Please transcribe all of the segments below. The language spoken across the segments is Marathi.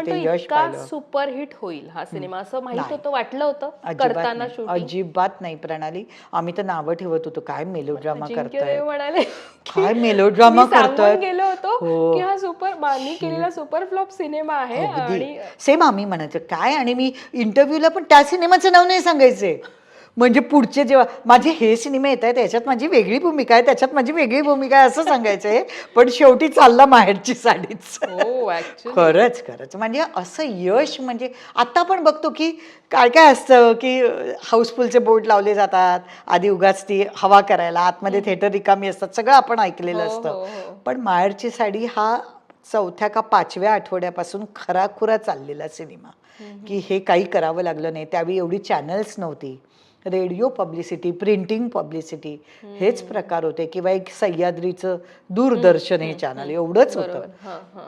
पण तो यश इतका पाहिलं. सुपरहिट होईल हा सिनेमा. असं माहीत नाही. होतं वाटलं होतं अजिबात करताना नाही शूटिंग अजिबात नाही प्रणाली. आम्ही तर नावं ठेवत होतो. काय मेलोड्रामा करताय? देव म्हणाले की काय मेलोड्रामा मी सांगून करतायत. गेलो होतो हो. की हा सुपर मानी केलेला सुपर फ्लॉप सिनेमा आहे आणि सेम आम्ही म्हणायचं काय? आणि मी इंटरव्ह्यूला पण त्या सिनेमाचं नाव नाही सांगायचे. म्हणजे पुढचे जेव्हा माझे हे सिनेमे येत आहेत त्याच्यात माझी वेगळी भूमिका आहे त्याच्यात माझी वेगळी भूमिका आहे असं सांगायचंय पण शेवटी चालला माहेरची साडीच. हो खरंच खरंच. म्हणजे असं यश म्हणजे आता पण बघतो की काय काय असतं की हाऊसफुलचे बोर्ड लावले जातात आधी उगाच ती हवा करायला आतमध्ये थिएटर रिकामी असतात सगळं आपण ऐकलेलं हो, हो, असतं. पण माहेरची साडी हा चौथ्या का पाचव्या आठवड्यापासून खराखुरा चाललेला सिनेमा. की हे काही करावं लागलं नाही त्यावेळी एवढी चॅनल्स नव्हती. रेडिओ पब्लिसिटी प्रिंटिंग पब्लिसिटी हेच प्रकार होते किंवा एक सह्याद्रीचं दूरदर्शन हे चॅनल एवढंच होतं.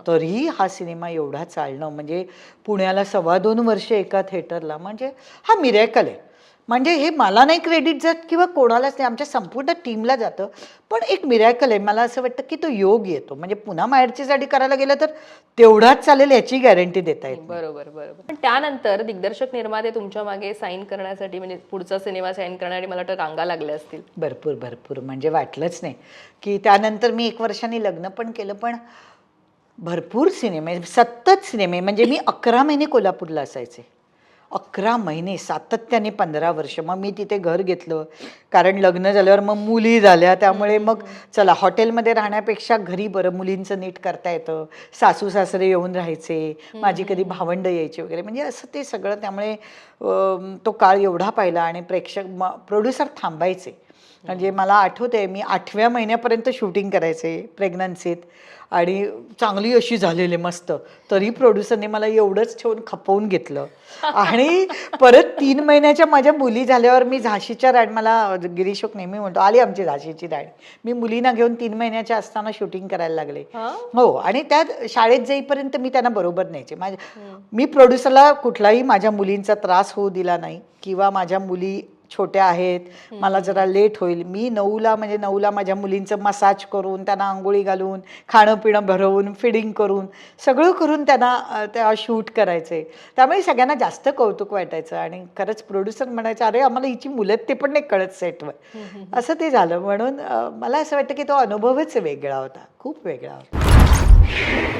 तरीही हा सिनेमा एवढा चालणं म्हणजे पुण्याला सव्वा दोन वर्ष एका थिएटरला म्हणजे हा मिरॅकल आहे. म्हणजे हे मला नाही क्रेडिट जात किंवा कोणालाच नाही आमच्या संपूर्ण टीमला जातं. पण एक मिरॅकल आहे. मला असं वाटतं की तो योग येतो. म्हणजे पुन्हा माहेरची साठी करायला गेलं तर तेवढाच चालेल याची गॅरंटी देता नाही. बरोबर बरोबर. पण त्यानंतर दिग्दर्शक निर्माते तुमच्या मागे साईन करण्यासाठी म्हणजे पुढचा सिनेमा साईन करण्यासाठी मला वाटतं रांगा लागल्या असतील. भरपूर भरपूर. म्हणजे वाटलंच नाही की त्यानंतर मी एक वर्षांनी लग्न पण केलं पण भरपूर सिनेमे सतत सिनेमे. म्हणजे मी अकरा महिने कोल्हापूरला असायचे. अकरा महिने सातत्याने पंधरा वर्ष. मग मी तिथे घर घेतलं. कारण लग्न झाल्यावर मग मुली झाल्या. त्यामुळे मग चला हॉटेलमध्ये राहण्यापेक्षा घरी बरं मुलींचं नीट करता येतं. सासू सासरे येऊन राहायचे. माझी कधी भावंड यायची वगैरे. म्हणजे असं ते सगळं त्यामुळे तो काळ एवढा पाहिला आणि प्रेक्षक म प्रोड्युसर थांबायचे. म्हणजे मला आठवते मी आठव्या महिन्यापर्यंत शूटिंग करायचे प्रेग्नन्सीत आणि चांगली अशी झालेली मस्त. तरी प्रोड्युसरने मला एवढंच ठेवून खपवून घेतलं. आणि परत तीन महिन्याच्या माझ्या मुली झाल्यावर मी झाशीच्या राड मला गिरीशोक नेहमी म्हणतो आली आमची झाशीची राड मी मुलींना घेऊन तीन महिन्याच्या असताना शूटिंग करायला लागले. हा? हो आणि त्यात शाळेत जाईपर्यंत मी त्यांना बरोबर न्यायचे. माझ्या मी प्रोड्युसरला कुठलाही माझ्या मुलींचा त्रास होऊ दिला नाही किंवा माझ्या मुली छोट्या आहेत मला जरा लेट होईल. मी नऊला म्हणजे नऊला माझ्या मुलींचं मसाज करून त्यांना आंघोळी घालून खाणं पिणं भरवून फिडिंग करून सगळं करून त्यांना त्या शूट करायचे. त्यामुळे सगळ्यांना जास्त कौतुक वाटायचं आणि खरंच प्रोड्युसर म्हणायचं अरे आम्हाला हिची मुलं ते पण नाही कळत सेटवर असं ते झालं. म्हणून मला असं वाटतं की तो अनुभवच वेगळा होता. खूप वेगळा होता.